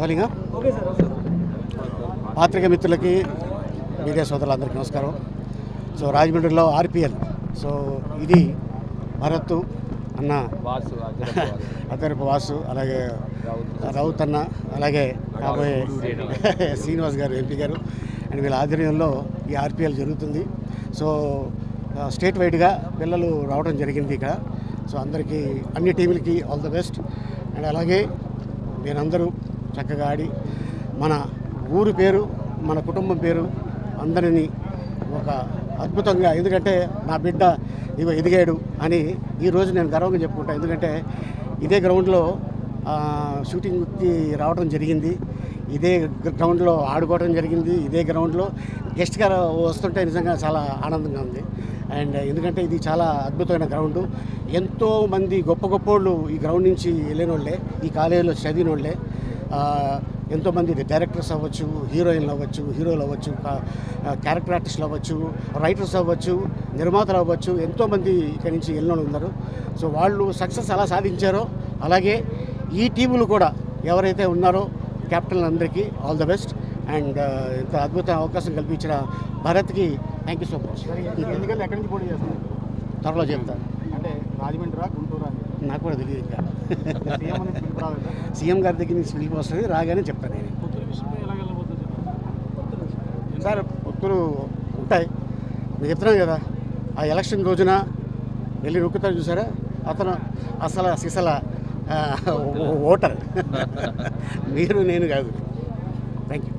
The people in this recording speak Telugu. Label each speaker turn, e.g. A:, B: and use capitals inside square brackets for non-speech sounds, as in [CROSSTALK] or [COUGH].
A: రోలింగా పాత్రిక మిత్రులకి మీడియా సోదరులందరికీ నమస్కారం. సో రాజమండ్రిలో ఆర్పిఎల్. సో ఇది భరత్ అన్న
B: వాసు
A: అద్దరపు వాసు అలాగే రౌత్ అన్న అలాగే కాబోయే [LAUGHS] శ్రీనివాస్ గారు ఎంపీ గారు. అండ్ వీళ్ళ ఆధ్వర్యంలో ఈ ఆర్పిఎల్ జరుగుతుంది. సో స్టేట్ వైడ్గా పిల్లలు రావడం జరిగింది ఇక్కడ. సో అందరికీ అన్ని టీములకి ఆల్ ద బెస్ట్. అండ్ అలాగే మీరందరూ చక్కగా ఆడి మన ఊరు పేరు మన కుటుంబం పేరు అందరినీ ఒక అద్భుతంగా ఎందుకంటే నా బిడ్డ ఇగో ఎదిగాడు అని ఈరోజు నేను గర్వంగా చెప్పుకుంటాను ఎందుకంటే ఇదే గ్రౌండ్లో షూటింగ్ షూటింగ్కి రావడం జరిగింది. ఇదే గ్రౌండ్లో ఆడుకోవడం జరిగింది. ఇదే గ్రౌండ్లో గెస్ట్గా వస్తుంటే నిజంగా చాలా ఆనందంగా ఉంది. అండ్ ఎందుకంటే ఇది చాలా అద్భుతమైన గ్రౌండ్ ఎంతోమంది గొప్ప గొప్ప వాళ్ళు ఈ గ్రౌండ్ నుంచి వెళ్ళిన వాళ్ళే ఈ కాలేజీలో చదివిన వాళ్ళే ఎంతోమంది డైరెక్టర్స్ అవ్వచ్చు హీరోయిన్లు అవ్వచ్చు హీరోలు అవ్వచ్చు క్యారెక్టర్ ఆర్టిస్టులు అవ్వచ్చు రైటర్స్ అవ్వచ్చు నిర్మాతలు అవ్వచ్చు ఎంతోమంది ఇక్కడి నుంచి వాళ్ళు ఉన్నారు. సో వాళ్ళు సక్సెస్ ఎలా సాధించారో అలాగే ఈ టీములు కూడా ఎవరైతే ఉన్నారో కెప్టెన్ అందరికీ ఆల్ ద బెస్ట్. అండ్ ఇంత అద్భుత అవకాశం కల్పించిన భారత్కి థ్యాంక్ యూ సో మచ్.
C: ఎన్నికలు ఎక్కడి నుంచి పోటీ చేస్తారు
A: త్వరలో చెప్తాను.
C: అంటే రాజమండ్రి గుంటూరు అని
A: నాకు కూడా తెలియదు ఇంకా.
C: సీఎం
A: గారి దగ్గర నుంచి పిలిపి వస్తుంది రాగానే చెప్తాను నేను. సార్ పొత్తులు ఉంటాయి. మీకు చెప్తున్నాను కదా ఆ ఎలక్షన్ రోజున వెళ్ళి నొక్కుతారు చూసారా? అతను అసలు సిసల ఓటర్. [LAUGHS] మీరు నేను కాదు. Thank you